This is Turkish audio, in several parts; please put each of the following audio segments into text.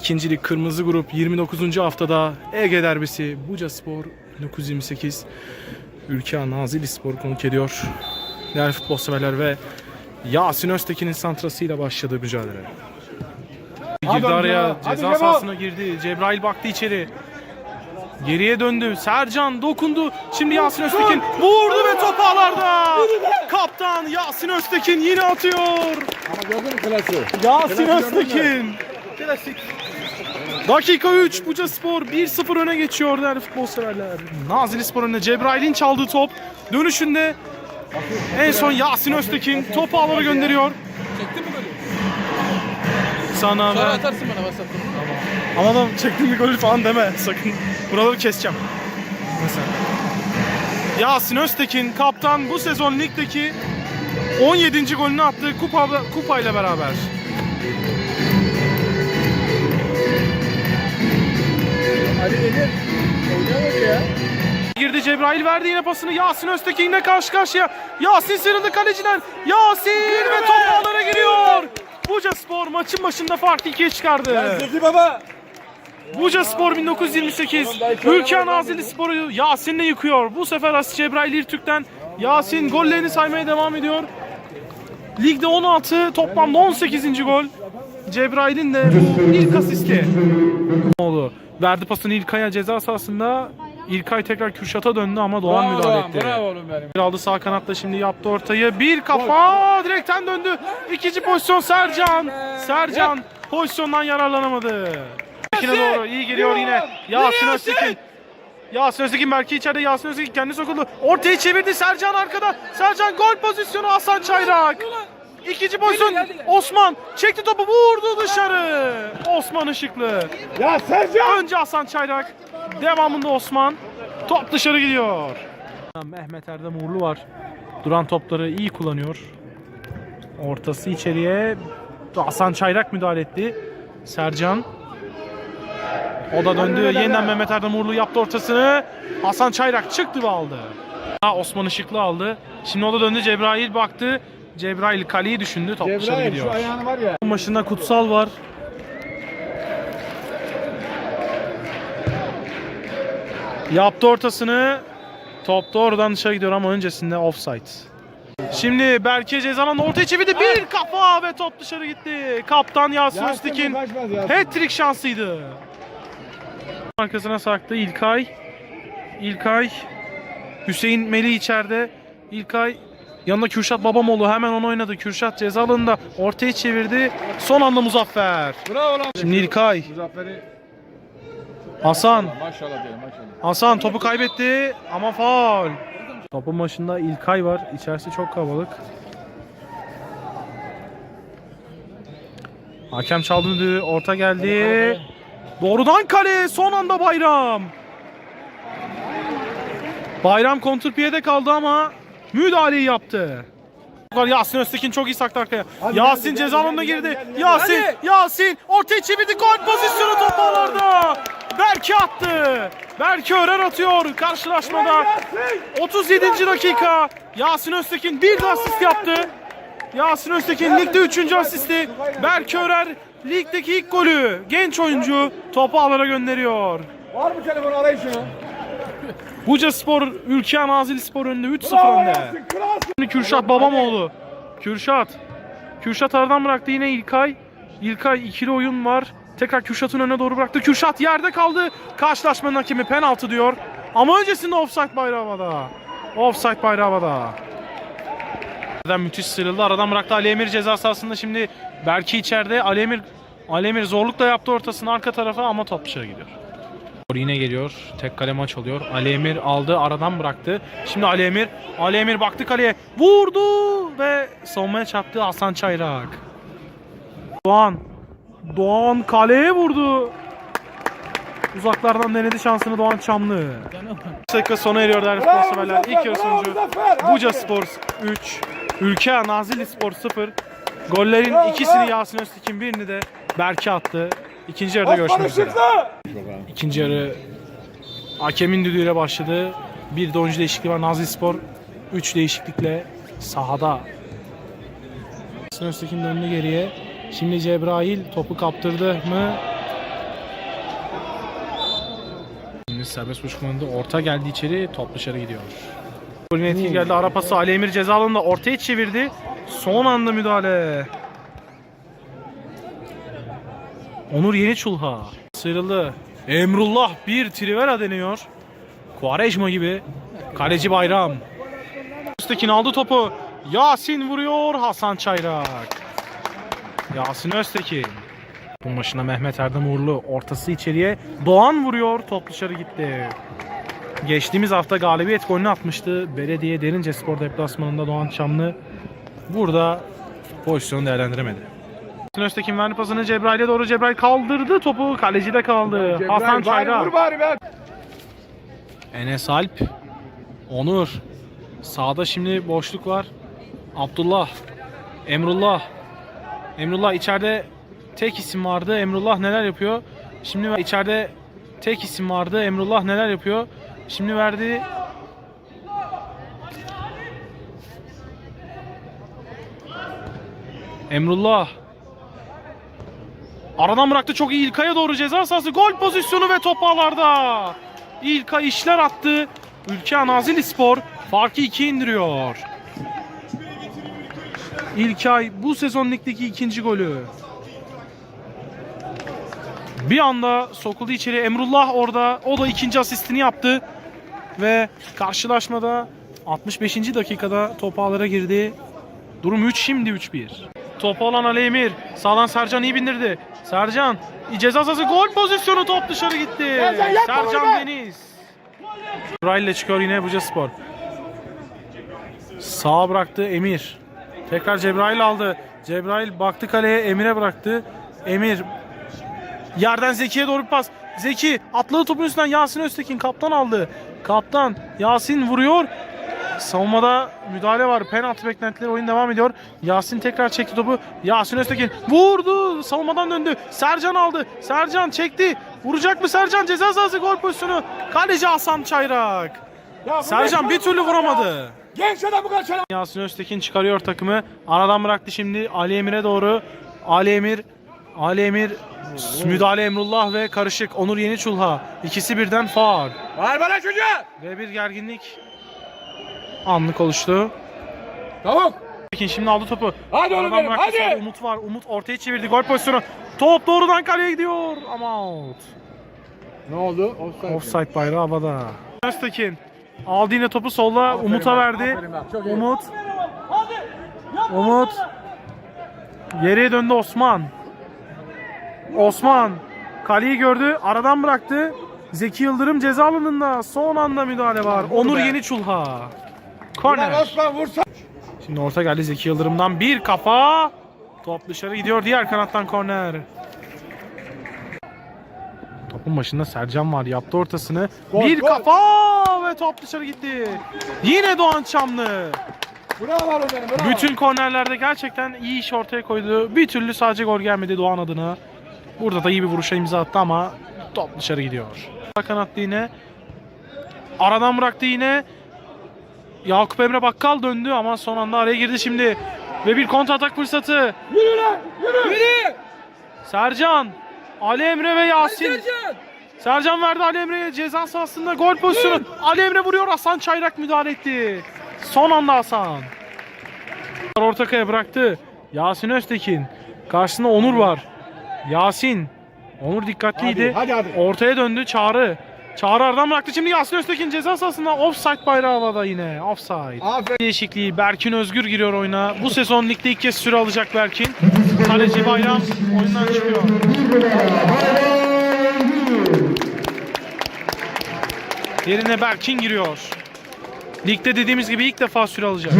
İkincilik Kırmızı Grup 29. haftada Ege Derbisi Buca Spor 1928 Ülke Nazilli Spor konuk ediyor. Değerli futbol severler ve Yasin Öztekin'in santrasıyla başladığı mücadele. Girdi araya ceza sahasına girdi. Cebrail baktı içeri. Geriye döndü. Sercan dokundu. Şimdi Yasin Öztekin vurdu ve top ağlarda. Kaptan Yasin Öztekin yine atıyor. Ama gördün mü klası? Yasin Öztekin. Dakika 3 Buca Spor 1-0 öne geçiyor değerli futbol severler. Nazilli Spor önünde Cebrail'in çaldığı top. Dönüşünde en son Yasin Öztekin topu ağlara gönderiyor. Çektin mi golü? Sana Sonra ben... atarsın bana WhatsApp'tan. Ama da çektim bir golü falan deme sakın. Buraları keseceğim. Mesela. Yasin Öztekin kaptan bu sezon ligdeki 17. golünü attı kupa, kupayla beraber. Girdi Cebrail verdi yine pasını Yasin Öztekin yine karşı karşıya. Yasin sıyrıldı kaleciden. Yasin ve top ağlara giriyor. Buca Spor maçın başında farkı ikiye çıkardı. Zeki baba. Buca Spor 1928. Ülke Nazilli Spor'u Yasin'le yıkıyor. Bu sefer Asis Cebrail İrtürk'ten Yasin gollerini saymaya devam ediyor. Ligde 16, toplamda 18. gol. Cebrail'in de ilk asisti. Oldu. Verdi pasını İlkay'a ceza sahasında. İlkay tekrar Kürşat'a döndü ama Doğan Bravo müdahale etti. Bravo oğlum benim. Bir aldı sağ kanatta şimdi yaptı ortayı. Bir kafa direkten döndü. İkinci pozisyon Sercan. Sercan pozisyondan yararlanamadı. Tekine doğru iyi geliyor yine. Yasin Öztekin. Yasin Öztekin belki içeride Yasin Öztekin kendi sokuldu. Ortayı çevirdi Sercan arkada. Sercan gol pozisyonu Hasan Çayrak. İkinci pozisyon Osman çekti topu vurdu dışarı. Osman Işıklı. Ya Sercan. Önce Hasan Çayrak. Devamında Osman. Top dışarı gidiyor. Mehmet Erdem Uğurlu var. Duran topları iyi kullanıyor. Ortası içeriye. Hasan Çayrak müdahale etti. Sercan. O da döndü. Yeniden Mehmet Erdem Uğurlu yaptı ortasını. Hasan Çayrak çıktı ve aldı. Ha, Osman Işıklı aldı. Şimdi o da döndü. Cebrail baktı. Cebrail kaleyi düşündü. Top dışarı Cebrail gidiyor. şu ayağını var ya. Başında kutsal var. Yaptı ortasını. Top doğrudan dışarı gidiyor ama öncesinde offside. Şimdi Berke cezalandı ortaya çevirdi bir kafa ve top dışarı gitti. Kaptan Yasin Yasin Öztekin bu kaçmaz Yasin. hat-trick şansıydı. Arkasına sarktı İlkay. İlkay Hüseyin Melih içeride. İlkay yanında Kürşat Babamoğlu hemen onu oynadı. Kürşat ceza alanında ortaya çevirdi. Son anda Muzaffer. Bravo lan. Şimdi İlkay. Muzaffer'i Hasan. maşallah diyelim maşallah. Hasan topu kaybetti ama faul. Topun başında İlkay var. İçerisi çok kalabalık. Hakem çaldı düdüğü. Orta geldi. Doğrudan kale. Son anda Bayram. Bayram kontrpiyede kaldı ama müdahaleyi yaptı. Yasin Öztekin çok iyi saktı arkaya. Hadi Yasin geldi, ceza alanına girdi. geldi, geldi. Yasin, Hadi. Yasin ortaya çevirdi. Gol pozisyonu top ağlarda. Berke attı. Berke Örer atıyor karşılaşmada. 37. dakika. Yasin Öztekin bir de asist yaptı. Yasin Öztekin ligde 3. asisti. Berke Örer ligdeki ilk golü. Genç oyuncu topu ağlara gönderiyor. Var mı telefon arayın şunu. Buca Spor, Ülke Nazilli Spor önünde 3-0 Bravo önde. Şimdi Kürşat Babamoğlu. Kürşat. Kürşat aradan bıraktı yine İlkay. İlkay ikili oyun var. Tekrar Kürşat'ın önüne doğru bıraktı. Kürşat yerde kaldı. Karşılaşmanın hakemi penaltı diyor. Ama öncesinde offside bayrağı havada. Offside bayrağı havada. Müthiş sıyrıldı. Aradan bıraktı Ali Emir ceza sahasında şimdi Berki içeride. Ali Emir, Ali Emir zorlukla yaptı ortasını arka tarafa ama top dışarı gidiyor. Yine geliyor. Tek kale maç oluyor. Ali Emir aldı. Aradan bıraktı. Şimdi Ali Emir. Ali Emir baktı kaleye. Vurdu ve savunmaya çarptı Hasan Çayrak. Doğan. Doğan kaleye vurdu. Uzaklardan denedi şansını Doğan Çamlı. 5 dakika sona eriyor değerli. Muzaffer, İlk yarı sonucu. Buca Spor 3, Ülke Nazilli Spor 0. Gollerin ikisini Yasin Öztekin birini de Berke attı. İkinci yarıda görüşmek üzere. İkinci yarı hakemin düdüğüyle başladı. Bir de oyuncu değişikliği var. Nazlı Spor 3 değişiklikle sahada. Yasin Öztekin döndü geriye. Şimdi Cebrail topu kaptırdı mı? Şimdi serbest vuruş orta geldi içeri top dışarı gidiyor. Golün etki geldi. Arapası Ali Emir cezalarında ortaya çevirdi. Son anda müdahale. Onur Yeniçulha sıyrıldı. Emrullah bir Trivela deniyor. Quaresma gibi. Kaleci Bayram. Öztekin aldı topu. Yasin vuruyor. Hasan Çayrak. Yasin Öztekin. Bunun başına Mehmet Erdem Uğurlu. Ortası içeriye. Doğan vuruyor. Top dışarı gitti. Geçtiğimiz hafta galibiyet golünü atmıştı. Belediye Derince Spor deplasmanında Doğan Çamlı. Burada pozisyonu değerlendiremedi. Öztekin verdi pasını Cebrail'e doğru. Cebrail kaldırdı topu. Kaleci de kaldı. Hasan Cebrail, bari Çayrak. Vur bari be. Enes Alp. Onur. Sağda şimdi boşluk var. Abdullah. Emrullah. Emrullah içeride tek isim vardı. Emrullah neler yapıyor? Şimdi içeride tek isim vardı. Emrullah neler yapıyor? Şimdi verdi. Emrullah. Aradan bıraktı çok iyi İlkay'a doğru ceza sahası. Gol pozisyonu ve top ağlarda. İlkay işler attı. Ülke Anazili Spor farkı 2 indiriyor. İlkay bu sezon ligdeki ikinci golü. Bir anda sokuldu içeri. Emrullah orada. O da ikinci asistini yaptı. Ve karşılaşmada 65. dakikada top ağlara girdi. Durum 3 şimdi 3-1. Topu alan Ali Emir. Sağdan Sercan iyi bindirdi. Sercan ceza sahası gol pozisyonu top dışarı gitti. Sercan! Deniz. Cebrail ile çıkıyor yine Buca Spor. Sağa bıraktı Emir. Tekrar Cebrail aldı. Cebrail baktı kaleye Emir'e bıraktı. Emir yerden Zeki'ye doğru bir pas. Zeki atladı topun üstünden Yasin Öztekin kaptan aldı. Kaptan Yasin vuruyor. Savunmada müdahale var. Penaltı beklentileri oyun devam ediyor. Yasin tekrar çekti topu. Yasin Öztekin vurdu. Savunmadan döndü. Sercan aldı. Sercan çekti. Vuracak mı Sercan? Ceza sahası gol pozisyonu. Kaleci Hasan Çayrak. Ya Sercan bir türlü vuramadı. Genç adam bu kadar. Yasin Öztekin çıkarıyor takımı. Aradan bıraktı şimdi Ali Emir'e doğru. Ali Emir Ali Emir müdahale Emrullah ve karışık Onur Yeniçulha. İkisi birden faul. Var bana çocuğa. Ve bir gerginlik anlık oluştu. Tavuk. Tekin şimdi aldı topu. Hadi oğlum benim, hadi. Umut var. Umut ortaya çevirdi. Gol pozisyonu. Top doğrudan kaleye gidiyor. Ama out. Ne oldu? Offside. Offside bayrağı havada. Öztekin aldı yine topu solla Aferin Umut'a verdi. aferin. Umut. Umut. Geriye döndü Osman. Osman. Kaleyi gördü. Aradan bıraktı. Zeki Yıldırım ceza alanında. Son anda müdahale var. Vur Onur be. Yeniçulha. Korner. Osman vursa. Şimdi orta geldi Zeki Yıldırım'dan bir kafa. Top dışarı gidiyor diğer kanattan korner. Topun başında Sercan var yaptı ortasını. Gol, bir gol. kafa ve top dışarı gitti. Yine Doğan Çamlı. Bravo benim bravo. Bütün kornerlerde gerçekten iyi iş ortaya koydu. Bir türlü sadece gol gelmedi Doğan adına. Burada da iyi bir vuruşa imza attı ama top dışarı gidiyor. Kanattı yine. Aradan bıraktı yine. Yakup Emre Bakkal döndü ama son anda araya girdi şimdi. Ve bir kontra atak fırsatı. Yürü lan yürü. Yürü. Sercan, Ali Emre ve Yasin. Sercan verdi Ali Emre'ye ceza sahasında gol pozisyonu. Ali Emre vuruyor Hasan Çayrak müdahale etti. Son anda Hasan. Ortakaya bıraktı. Yasin Öztekin. Karşısında Onur var. Yasin. Onur dikkatliydi. Hadi, hadi, hadi. Ortaya döndü Çağrı. Çağrı aradan bıraktı. Şimdi Yasin Öztekin ceza sahasında offside bayrağı havada yine. Offside. Aferin. Değişikliği Berkin Özgür giriyor oyuna. Bu sezon ligde ilk kez süre alacak Berkin. Kaleci Bayram oyundan çıkıyor. Yerine Berkin giriyor. Ligde dediğimiz gibi ilk defa süre alacak.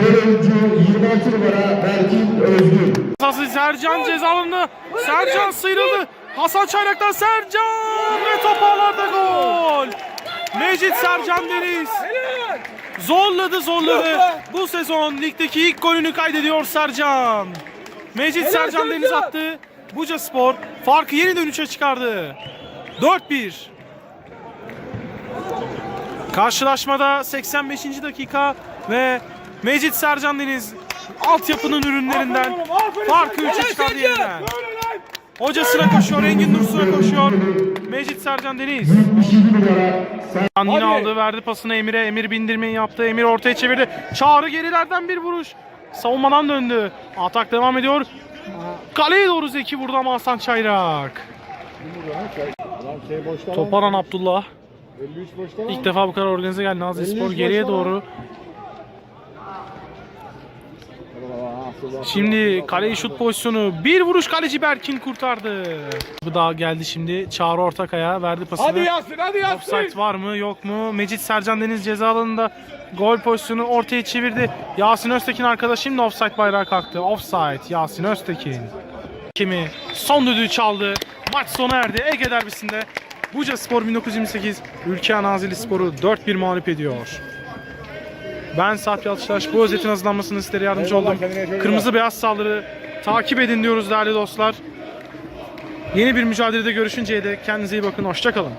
Sercan cezalandı. Sercan sıyrıldı. Hasan Çaylak'tan Sercan ve top ağlarda gol. Mecit Sercan Deniz. Zorladı zorladı. Bu sezon ligdeki ilk golünü kaydediyor Sercan. Mecit Sercan Deniz attı. Buca Spor farkı yeniden 3'e çıkardı. 4-1. Karşılaşmada 85. dakika ve Mecit Sercan Deniz altyapının ürünlerinden farkı 3'e çıkardı yeniden. Hocasına koşuyor, Engin Dursun'a koşuyor. Mecit Sercan Deniz. Can yine aldı verdi pasını Emir'e. Emir bindirmeyi yaptı. Emir ortaya çevirdi. Çağrı gerilerden bir vuruş. Savunmadan döndü. Atak devam ediyor. Kaleye doğru Zeki vurdu ama Hasan Çayrak. Toparan Abdullah. 53 boşta lan. İlk defa bu kadar organize geldi 53 Spor geriye doğru. Şimdi kaleyi şut pozisyonu. Bir vuruş kaleci Berkin kurtardı. Bu da geldi şimdi. Çağrı Ortakaya verdi pasını. Hadi Yasin hadi Yasin. Offside var mı yok mu? Mecit Sercan Deniz ceza alanında gol pozisyonu ortaya çevirdi. Yasin Öztekin arkadaş şimdi offside bayrağı kalktı. Offside Yasin Öztekin. Kimi son düdüğü çaldı. Maç sona erdi. Ege derbisinde Buca Spor 1928 Ülke Nazilli Spor'u 4-1 mağlup ediyor. Ben Sarp Yalçıtaş. Bu özetin hazırlanmasını sizlere yardımcı oldum. Kırmızı beyaz saldırı takip edin diyoruz değerli dostlar. Yeni bir mücadelede görüşünceye dek kendinize iyi bakın. Hoşçakalın.